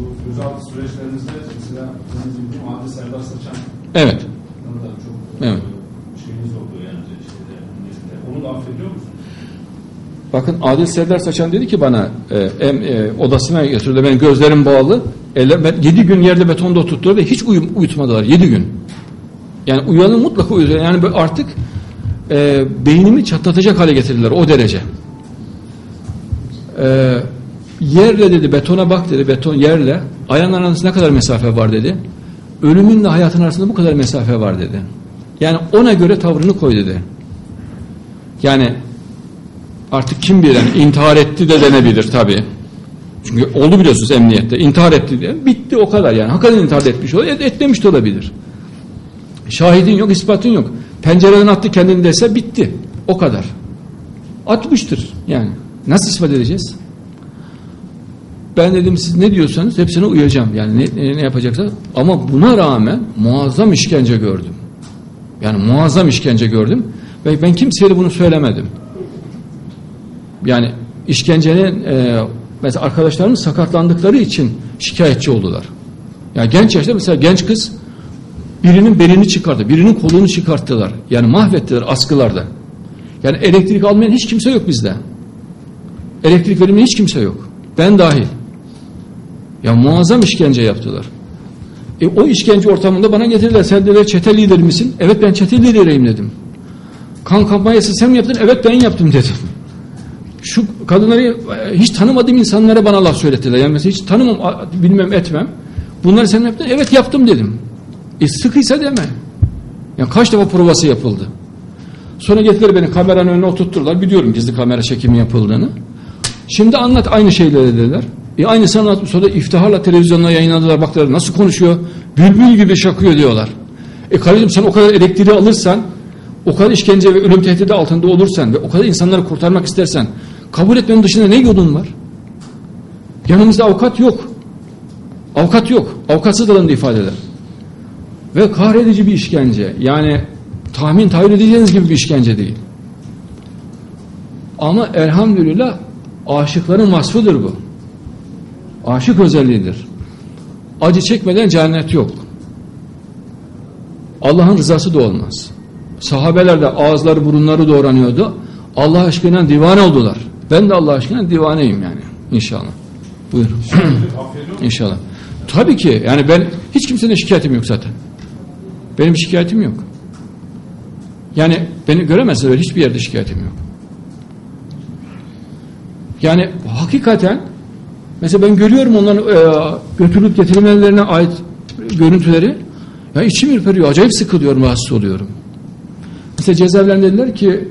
Bu gözaltı süreçlerinizde mesela benim bildiğim Adil Serdar Saçan Evet. da çok Evet. şeyiniz oldu yani şeyde. Onu da affediyor musunuz? Bakın Adil Serdar Saçan dedi ki bana e, e, odasına götürdü. Benim gözlerim bağlı. Eller, ben 7 gün yerde betonda oturttular ve hiç uyum, uyutmadılar. 7 gün. Yani uyanı mutlaka uyuyor. Yani böyle artık e, beynimi çatlatacak hale getirdiler o derece. E, yerle dedi betona bak dedi beton yerle ayağın arasında ne kadar mesafe var dedi. Ölümünle hayatın arasında bu kadar mesafe var dedi. Yani ona göre tavrını koy dedi. Yani artık kim yani intihar etti de denebilir tabi. Çünkü oldu biliyorsunuz emniyette intihar etti diye bitti o kadar yani hakikaten intihar etmiş olabilir etmemiş de olabilir. Şahidin yok ispatın yok. Pencereden attı kendini dese bitti o kadar. Atmıştır yani nasıl ispat edeceğiz? Ben dedim siz ne diyorsanız hepsine uyacağım yani ne, ne, yapacaksa ama buna rağmen muazzam işkence gördüm. Yani muazzam işkence gördüm ve ben kimseye bunu söylemedim. Yani işkencenin e, mesela arkadaşlarımız sakatlandıkları için şikayetçi oldular. Yani genç yaşta mesela genç kız birinin belini çıkardı, birinin kolunu çıkarttılar. Yani mahvettiler askılarda. Yani elektrik almayan hiç kimse yok bizde. Elektrik verilmeyen hiç kimse yok. Ben dahil. Ya muazzam işkence yaptılar. E, o işkence ortamında bana getirdiler. Sen dediler çete lideri misin? Evet ben çete lideriyim dedim. Kan kampanyası sen mi yaptın? Evet ben yaptım dedim. Şu kadınları e, hiç tanımadığım insanlara bana laf söylettiler. Yani mesela hiç tanımam, bilmem etmem. Bunları sen mi yaptın? Evet yaptım dedim. E sıkıysa deme. Yani kaç defa provası yapıldı. Sonra getirdiler beni kameranın önüne oturtturdular. Biliyorum gizli kamera çekimi yapıldığını. Şimdi anlat aynı şeyleri dediler. E aynısını anlatıp sonra iftiharla televizyonda yayınladılar. Baktılar nasıl konuşuyor? Bülbül gibi şakıyor diyorlar. E kardeşim sen o kadar elektriği alırsan, o kadar işkence ve ölüm tehdidi altında olursan ve o kadar insanları kurtarmak istersen kabul etmenin dışında ne yolun var? Yanımızda avukat yok. Avukat yok. Avukatsız alındı ifadeler. Ve kahredici bir işkence. Yani tahmin tahayyül edeceğiniz gibi bir işkence değil. Ama elhamdülillah aşıkların vasfıdır bu. Aşık özelliğidir. Acı çekmeden cennet yok. Allah'ın rızası da olmaz. Sahabeler de ağızları burunları doğranıyordu. Allah aşkına divane oldular. Ben de Allah aşkına divaneyim yani inşallah. Buyur. Affediyor musunuz? İnşallah. Tabii ki yani ben hiç kimsenin şikayetim yok zaten. Benim şikayetim yok. Yani beni göremezsiniz öyle hiçbir yerde şikayetim yok. Yani hakikaten mesela ben görüyorum onların e, götürülüp getirilmelerine ait görüntüleri. Ya içim ürperiyor. Acayip sıkılıyorum, rahatsız oluyorum. Mesela cezaevlerinde dediler ki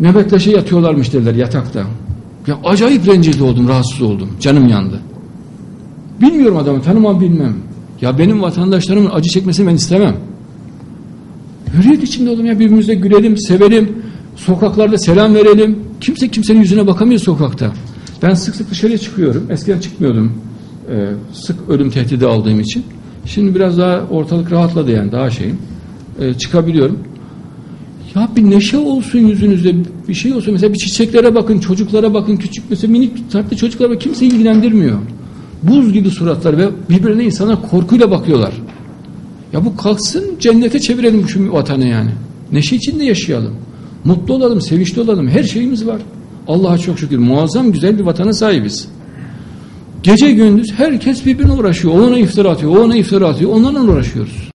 nöbetleşe yatıyorlarmış dediler yatakta. Ya acayip rencide oldum, rahatsız oldum. Canım yandı. Bilmiyorum adamı, tanımam bilmem. Ya benim vatandaşlarımın acı çekmesini ben istemem. Hürriyet içinde olalım ya birbirimize gülelim, sevelim. Sokaklarda selam verelim. Kimse kimsenin yüzüne bakamıyor sokakta. Ben sık sık dışarıya çıkıyorum. Eskiden çıkmıyordum. Ee, sık ölüm tehdidi aldığım için. Şimdi biraz daha ortalık rahatladı yani daha şeyim. Ee, çıkabiliyorum. Ya bir neşe olsun yüzünüzde bir şey olsun. Mesela bir çiçeklere bakın, çocuklara bakın. Küçük mesela minik tatlı çocuklara bakın. Kimse ilgilendirmiyor. Buz gibi suratlar ve birbirine insana korkuyla bakıyorlar. Ya bu kalksın cennete çevirelim şu vatanı yani. Neşe içinde yaşayalım. Mutlu olalım, sevinçli olalım. Her şeyimiz var. Allah'a çok şükür muazzam güzel bir vatana sahibiz. Gece gündüz herkes birbirine uğraşıyor. O ona iftira atıyor, o ona iftira atıyor. Onlarla uğraşıyoruz.